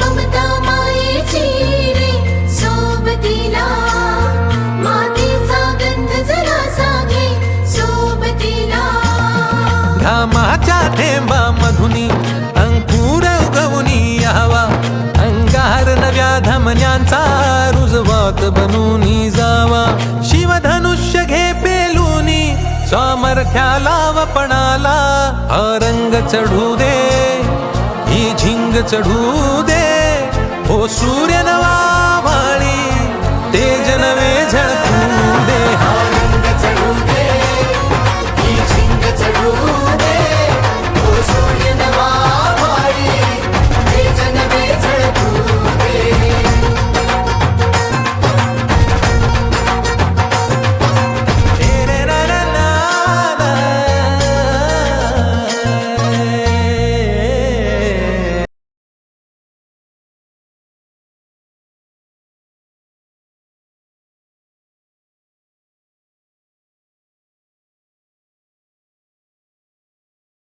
ममता मायेची रे सोबतीला. मातीचा गंध जरासा घे सोबतीला. घामाच्या थेंबा मधुनी अंकुर उगवनी यावा. अंगार नव्या धमन्यांचा रुजवात बनूनी जावा. शिवधनुष्य घे पेलूनी सामर्थ्याला वपणाला हा रंग चढू दे ही झिंग चढू ಓ ಸೂರ್ಯನವ